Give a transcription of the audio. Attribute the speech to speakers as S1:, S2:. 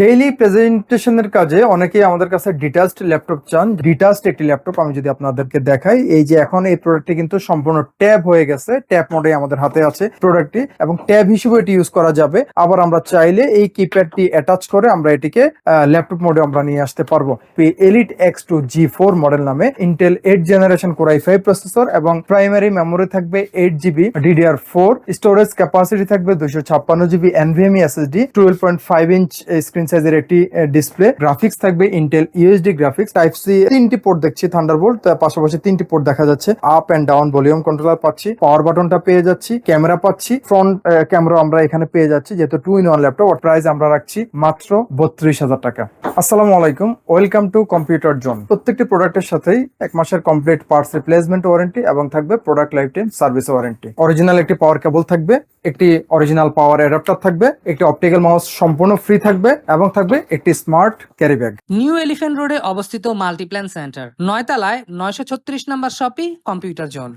S1: Daily প্রেজেন্টেশনের কাজে অনেকেই আমাদের কাছে ডিটাচড ল্যাপটপ চান। ডিটাচড একটি ল্যাপটপ আমি যদি আপনাদেরকে দেখাই, এই যে এখন এই প্রোডাক্টটি কিন্তু সম্পূর্ণ ট্যাব হয়ে গেছে ট্যাব মোডে আমাদের হাতে আছে প্রোডাক্টটি এবং ট্যাব হিসেবে এটি ইউজ করা যাবে। আবার আমরা চাইলে এই কিপ্যাডটি অ্যাটাচ করে আমরা এটিকে ল্যাপটপ মোডে আমরা নিয়ে আসতে পারব। Elite X two G four model নামে Intel eight generation core i five processor এবং প্রাইমারি মেমোরি থাকবে eight GB DDR four storage capacity থাকবে দুশো ছাপ্পান্ন GB NVMe SSD twelve point five inch screen সাইজের একটি ডিসপ্লে গ্রাফিক্স থাকবে Intel UHD graphics type C তিনটি পোর্ট দেখছি থান্ডারবোল্ট পাশাপাশি তিনটি পোর্ট দেখা যাচ্ছে। Up and down volume controller পাচ্ছি। পাওয়ার বাটনটা পেয়ে যাচ্ছি ক্যামেরা পাচ্ছি। ফ্রন্ট ক্যামেরা আমরা এখানে পেয়ে যাচ্ছি, যেহেতু two in one laptop price আমরা রাখছি মাত্র বত্রিশ হাজার টাকা। আসসালামু আলাইকুম ওয়েলকাম টু কম্পিউটার জোন প্রত্যেকটি প্রোডাক্টের সাথেই এক মাসের কমপ্লিট পার্টস রিপ্লেসমেন্ট ওয়ারেন্টি এবং থাকবে product lifetime service warranty original একটি পাওয়ার কেবল থাকবে একটি অরিজিনাল পাওয়ার অ্যাডাপ্টার থাকবে, একটি অপটিক্যাল মাউস সম্পূর্ণ ফ্রি থাকবে এবং থাকবে একটি smart carry bag
S2: new elephant রোডে অবস্থিত মাল্টিপ্ল্যান সেন্টার নয়তলায় নয়শো ছত্রিশ নম্বর শপি কম্পিউটার জোন